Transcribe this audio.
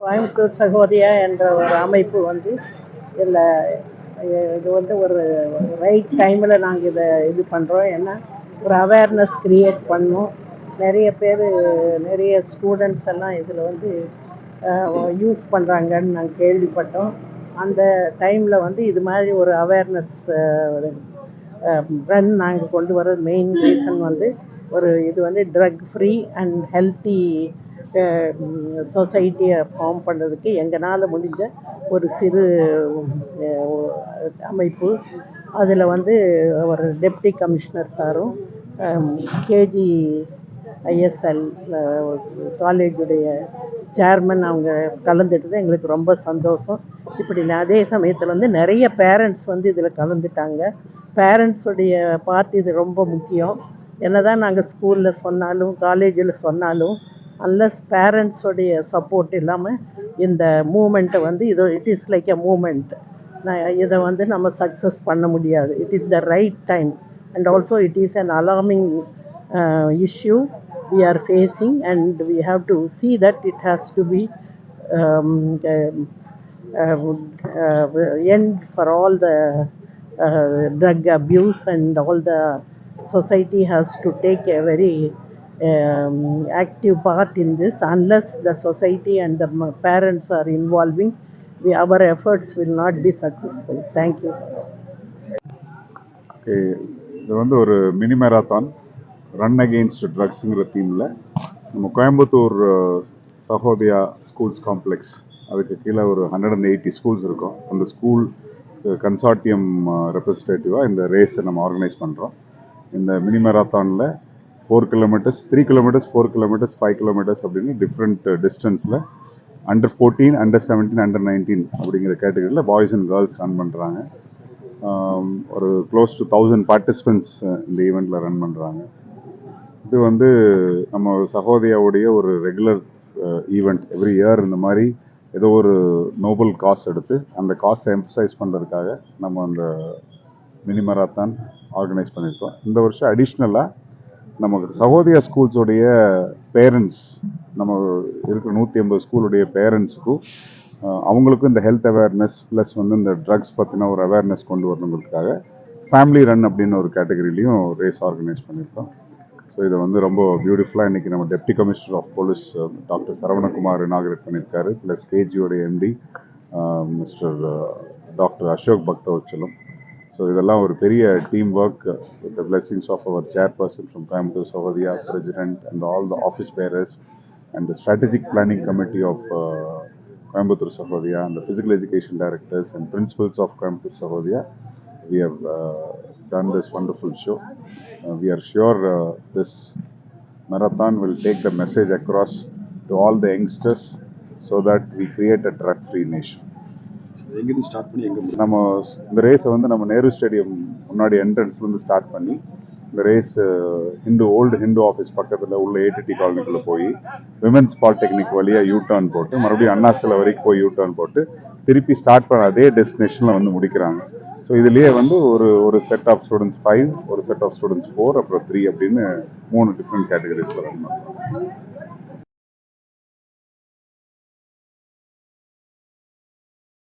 கோயம்புத்தூர் சகோதரியா என்ற ஒரு அமைப்பு வந்து இதில் இது வந்து ஒரு ரைட் டைமில் நாங்கள் இதை இது பண்ணுறோம் ஏன்னா ஒரு அவேர்னஸ் க்ரியேட் பண்ணோம். நிறைய பேர் நிறைய ஸ்டூடெண்ட்ஸ் எல்லாம் இதில் வந்து யூஸ் பண்ணுறாங்கன்னு நாங்கள் கேள்விப்பட்டோம். அந்த டைமில் வந்து இது மாதிரி ஒரு அவேர்னஸ் ரன் நாங்கள் கொண்டு வர மெயின் ரீசன் வந்து ஒரு இது வந்து ட்ரக் ஃப்ரீ அண்ட் ஹெல்த்தி சொசைட்டியை ஃபார்ம் பண்ணுறதுக்கு எங்களால் முடிஞ்ச ஒரு சிறு அமைப்பு. அதில் வந்து ஒரு டெப்டி கமிஷனர் சாரும் கேஜி ஐஎஸ்எல் காலேஜுடைய சேர்மன் அவங்க கலந்துட்டது. எங்களுக்கு ரொம்ப சந்தோஷம். இப்படி அதே சமயத்தில் வந்து நிறைய பேரண்ட்ஸ் வந்து இதில் கலந்துட்டாங்க. பேரண்ட்ஸுடைய பார்ட் இது ரொம்ப முக்கியம். என்ன தான் நாங்கள் ஸ்கூலில் சொன்னாலும் காலேஜில் சொன்னாலும் அன்லஸ் பேரண்ட்ஸோடைய சப்போர்ட் இல்லாமல் இந்த மூமெண்ட்டை வந்து இது it is like a moment நான் இதை வந்து நம்ம சக்ஸஸ் பண்ண முடியாது it is the right time and also it is an alarming issue we are facing and we have to see that it has to be um, um, uh, uh, end for all the uh, drug abuse and all the society has to take a very um, Um, active part in this unless the society and the m- parents are involving we, our efforts will not be successful. Thank you. Okay இது வந்து ஒரு mini marathon run against ட்ரக்ஸுங்கிற தீமில் நம்ம Coimbatore Sahodaya schools complex அதுக்கு கீழே ஒரு hundred and eighty schools இருக்கும். அந்த ஸ்கூல் கன்சார்டியம் ரெப்ரஸன்டேட்டிவாக இந்த ரேஸை நம்ம ஆர்கனைஸ் பண்ணுறோம் இந்த mini மேராத்தானில் four kilometres three kilometres four kilometres five kilometres அப்படின்னு டிஃப்ரெண்ட் டிஸ்டன்ஸில் under fourteen under seventeen under nineteen அப்படிங்கிற கேட்டகரியில் பாய்ஸ் அண்ட் கேர்ள்ஸ் ரன் பண்ணுறாங்க ஒரு க்ளோஸ் டு தௌசண்ட் பார்ட்டிசிபெண்ட்ஸ் இந்த ஈவெண்ட்டில் ரன் பண்ணுறாங்க இது வந்து நம்ம சகோதரியாவுடைய ஒரு ரெகுலர் ஈவெண்ட் எவ்ரி இயர் இந்த மாதிரி ஏதோ ஒரு நோபல் காஸ் எடுத்து அந்த காசை எம்ஃபசைஸ் பண்ணுறதுக்காக நம்ம அந்த மினி மராத்தான் ஆர்கனைஸ் பண்ணியிருக்கோம். இந்த வருஷம் அடிஷ்னலாக நமக்கு சகோதரியா ஸ்கூல்ஸோடைய பேரண்ட்ஸ் நம்ம இருக்கிற நூற்றி ஐம்பது ஸ்கூலுடைய பேரண்ட்ஸுக்கும் அவங்களுக்கும் இந்த ஹெல்த் அவேர்னஸ் ப்ளஸ் வந்து இந்த ட்ரக்ஸ் பற்றின ஒரு அவேர்னஸ் கொண்டு வரணுங்கிறதுக்காக ஃபேமிலி ரன் அப்படின்னு ஒரு கேட்டகரிலையும் ரேஸ் ஆர்கனைஸ் பண்ணியிருக்கோம். ஸோ இதை வந்து ரொம்ப பியூட்டிஃபுல்லாக இன்றைக்கி நம்ம deputy commissioner of police doctor Saravanakumar inaugurate பண்ணியிருக்காரு plus கேஜியோடைய MD mister doctor Ashok Bakthavatsalam so இதெல்லாம் ஒரு பெரிய team work with the blessings of our chairperson from Coimbatore Sahodaya president and all the office bearers and the strategic planning committee of Coimbatore Sahodaya and the physical education directors and principals of Coimbatore Sahodaya we have uh, done this wonderful show. Uh, we are sure uh, this marathon will take the message across to all the youngsters so that we create a drug-free nation. எங்கேருந்து start பண்ணி எங்கே நம்ம இந்த ரேஸை வந்து நம்ம Nehru stadium முன்னாடி என்ட்ரன்ஸ்லேருந்து start பண்ணி இந்த race Hindu old Hindu office பக்கத்தில் உள்ள ஏடிடி காலனிக்குள்ளே போய் விமென்ஸ் பாலிடெக்னிக் வழியாக யூ டர்ன் போட்டு மறுபடியும் அண்ணா சிலை வரைக்கும் போய் யூ டர்ன் போட்டு திருப்பி ஸ்டார்ட் பண்ண அதே டெஸ்டினேஷனில் வந்து முடிக்கிறாங்க. ஸோ இதுலேயே வந்து ஒரு ஒரு செட் ஆஃப் ஸ்டூடெண்ட்ஸ் ஃபைவ் ஒரு செட் ஆஃப் ஸ்டூடெண்ட்ஸ் ஃபோர் அப்புறம் த்ரீ அப்படின்னு மூணு டிஃப்ரெண்ட் கேட்டகரிஸ் வரும்